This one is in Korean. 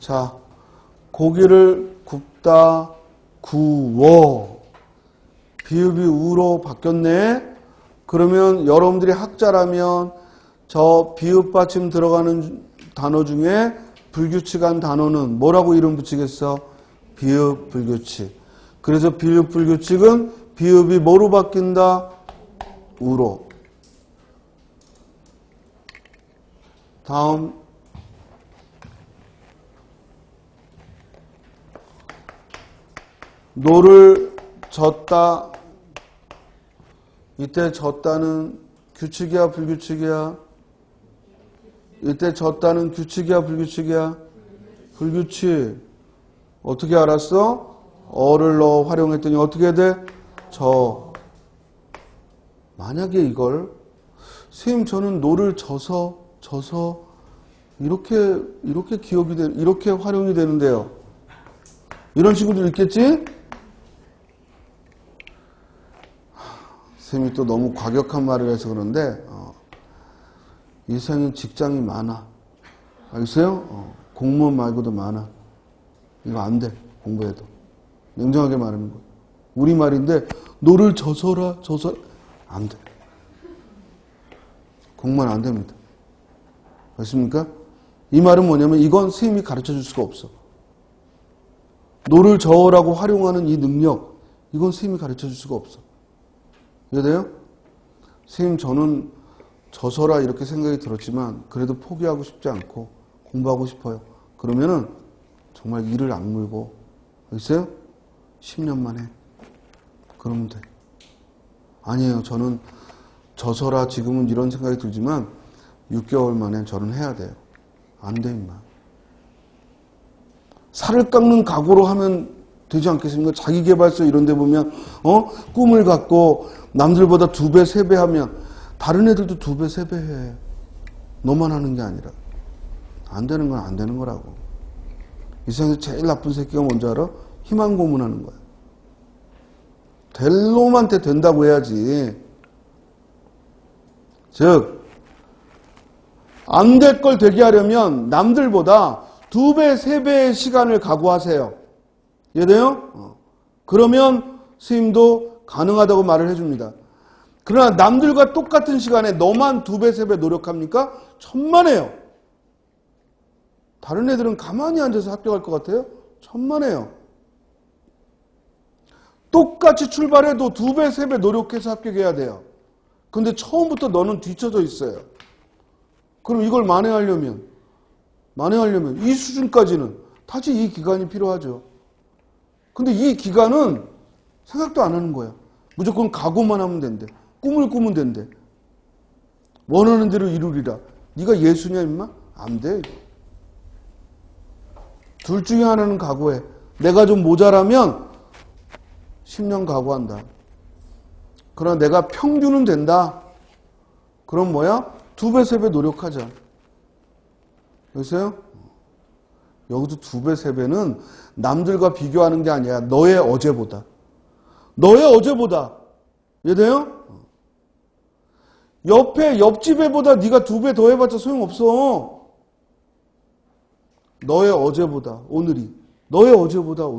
자, 고기를 굽다 구워. 비읍이 우로 바뀌었네. 그러면 여러분들이 학자라면 저 비읍 받침 들어가는 단어 중에 불규칙한 단어는 뭐라고 이름 붙이겠어? 비읍 불규칙. 그래서 비읍 불규칙은 비읍이 뭐로 바뀐다? 우로. 다음 노를 졌다. 이때 졌다는 규칙이야 불규칙이야? 이때 졌다는 규칙이야 불규칙이야? 불규칙. 어떻게 알았어? 어를 넣어 활용했더니 어떻게 돼? 저. 만약에 이걸 선생님 저는 노를 져서 져서 이렇게 이렇게 기억이 되 이렇게 활용이 되는데요. 이런 식으로 읽겠지? 쌤이 또 너무 과격한 말을 해서 그런데 어, 이 세상에 직장이 많아. 알겠어요? 어, 공무원 말고도 많아. 이거 안 돼. 공부해도. 냉정하게 말하는 거. 우리 말인데 노를 져서라 져서 안 돼. 공무원 안 됩니다. 맞습니까? 이 말은 뭐냐면 이건 선생님이 가르쳐 줄 수가 없어. 노를 저어라고 활용하는 이 능력, 이건 선생님이 가르쳐 줄 수가 없어. 이해돼요? 선생님, 저는 저서라 이렇게 생각이 들었지만, 그래도 포기하고 싶지 않고, 공부하고 싶어요. 그러면은, 정말 이를 악물고, 알겠어요? 10년 만에. 그러면 돼. 아니에요. 저는 저서라 지금은 이런 생각이 들지만, 6개월 만에 저는 해야 돼요. 안 돼, 임마. 살을 깎는 각오로 하면 되지 않겠습니까? 자기개발서 이런 데 보면, 어? 꿈을 갖고 남들보다 두 배, 세 배 하면 다른 애들도 두 배, 세 배 해. 너만 하는 게 아니라. 안 되는 건 안 되는 거라고. 이 세상에서 제일 나쁜 새끼가 뭔지 알아? 희망 고문하는 거야. 될 놈한테 된다고 해야지. 즉, 안 될 걸 되게 하려면 남들보다 두 배, 세 배의 시간을 각오하세요. 이해돼요? 어. 그러면 스님도 가능하다고 말을 해줍니다. 그러나 남들과 똑같은 시간에 너만 두 배, 세 배 노력합니까? 천만에요. 다른 애들은 가만히 앉아서 합격할 것 같아요? 천만에요. 똑같이 출발해도 두 배, 세 배 노력해서 합격해야 돼요. 근데 처음부터 너는 뒤쳐져 있어요. 그럼 이걸 만회하려면, 만회하려면 이 수준까지는 다시 이 기간이 필요하죠. 근데 이 기간은 생각도 안 하는 거야. 무조건 각오만 하면 된대. 꿈을 꾸면 된대. 원하는 대로 이루리라. 네가 예수냐 임마? 안 돼. 둘 중에 하나는 각오해. 내가 좀 모자라면 10년 각오한다. 그러나 내가 평균은 된다. 그럼 뭐야? 두 배, 세 배 노력하자. 여보세요? 여기도 두 배, 세 배는 남들과 비교하는 게 아니야. 너의 어제보다. 너의 어제보다. 이해돼요? 옆에, 옆집 애보다 네가 두 배 더 해봤자 소용없어. 너의 어제보다, 오늘이. 너의 어제보다 오늘.